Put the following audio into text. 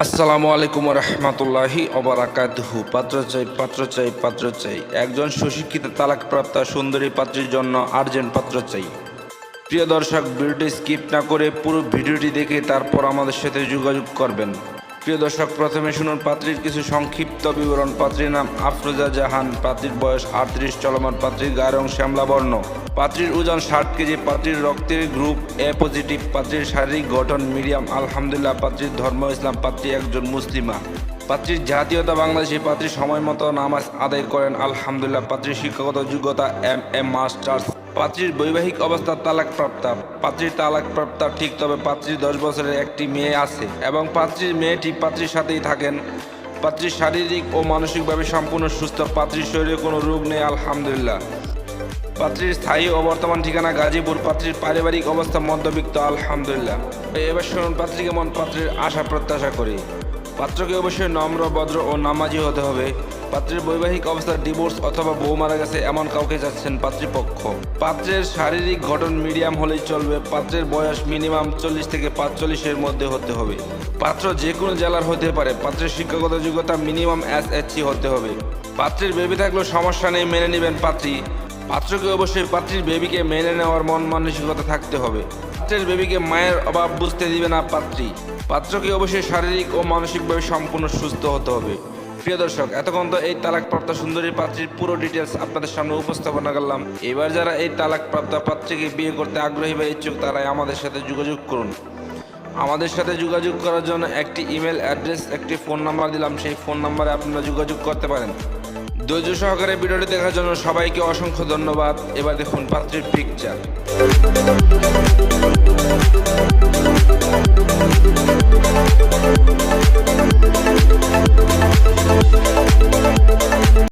আসসালামু আলাইকুম রহমতুল্লাহি অবরাকাতহু পাত্র চাই পাত্র চাই পাত্র চাই একজন সুশিক্ষিত তালাকপ্রাপ্ত সুন্দরী পাত্রীর জন্য আর্জেন্ট পাত্র চাই প্রিয় দর্শক, ভিডিওটি স্কিপ না করে পুরো ভিডিওটি দেখে তারপর আমাদের সাথে যোগাযোগ করবেন। প্রিয় দর্শক, প্রথমে শুনুন পাত্রীর কিছু সংক্ষিপ্ত বিবরণ। পাত্রীর নাম আফরোজা জাহান, পাত্রীর বয়স আটত্রিশ, চলমান পাত্রীর গায়ের রং শ্যামলা বর্ণ পাত্রীর ওজন ষাট কেজি, পাত্রীর রক্তের গ্রুপ এ পজিটিভ, পাত্রীর শারীরিক গঠন মিডিয়াম, আলহামদুলিল্লাহ, পাত্রীর ধর্ম ইসলাম, পাত্রী একজন মুসলিমা। পাত্রীর জাতীয়তা বাংলাদেশি, পাত্রী সময় মতো নামাজ আদায় করেন, আলহামদুলিল্লাহ, পাত্রীর শিক্ষাগত যোগ্যতা এম এম মাস্টার্স। পাত্রীর বৈবাহিক অবস্থা তালাকপ্রাপ্তা। পাত্রীর তালাকপ্রাপ্তা ঠিক, তবে পাত্রীর দশ বছরের একটি মেয়ে আছে এবং পাত্রীর মেয়েটি পাত্রীর সাথেই থাকেন। পাত্রীর শারীরিক ও মানসিকভাবে সম্পূর্ণ সুস্থ, পাত্রীর শরীরে কোনো রোগ নেই, আলহামদুলিল্লাহ। পাত্রীর স্থায়ী ও বর্তমান ঠিকানা গাজীপুর, পাত্রীর পারিবারিক অবস্থা মধ্যবিত্ত, আলহামদুলিল্লাহ। এবার শুনুন পাত্রী কেমন পাত্রীর আশা প্রত্যাশা করি। পাত্রকে অবশ্যই নম্র, ভদ্র ও নামাজি হতে হবে। পাত্রের বৈবাহিক অবস্থা, ডিভোর্স অথবা বউ মারা গেছে এমন কাউকে যাচ্ছেন পাত্রীপক্ষ। পাত্রের শারীরিক গঠন মিডিয়াম হলেই চলবে। পাত্রের বয়স মিনিমাম চল্লিশ থেকে পাঁচচল্লিশের মধ্যে হতে হবে। পাত্র যে কোনো জেলার হতে পারে। পাত্রের শিক্ষাগত যোগ্যতা মিনিমাম এস হতে হবে। পাত্রের বেবি থাকলেও সমস্যা নেই, মেনে নেবেন পাত্রী। পাত্রকে অবশ্যই পাত্রীর বেবিকে মেনে নেওয়ার মন মানসিকতা থাকতে হবে। পাত্রের বেবিকে মায়ের অভাব বুঝতে দিবে না পাত্রী। পাত্রকে অবশ্যই শারীরিক ও মানসিকভাবে সম্পূর্ণ সুস্থ হতে হবে। প্রিয় দর্শক, এতক্ষণ তো এই তালাকপ্রাপ্ত সুন্দরী পাত্রীর পুরো ডিটেলস আপনাদের সামনে উপস্থাপনা করলাম। এবার যারা এই তালাকপ্রাপ্ত পাত্রীকে বিয়ে করতে আগ্রহী বা ইচ্ছুক, তারাই আমাদের সাথে যোগাযোগ করুন। আমাদের সাথে যোগাযোগ করার জন্য একটি ইমেল অ্যাড্রেস একটি ফোন নাম্বার দিলাম। সেই ফোন নাম্বারে আপনারা যোগাযোগ করতে পারেন। ধৈর্য সহকারে ভিডিওটি দেখার জন্য সবাইকে অসংখ্য ধন্যবাদ। এবার দেখুন পাত্রের পিকচার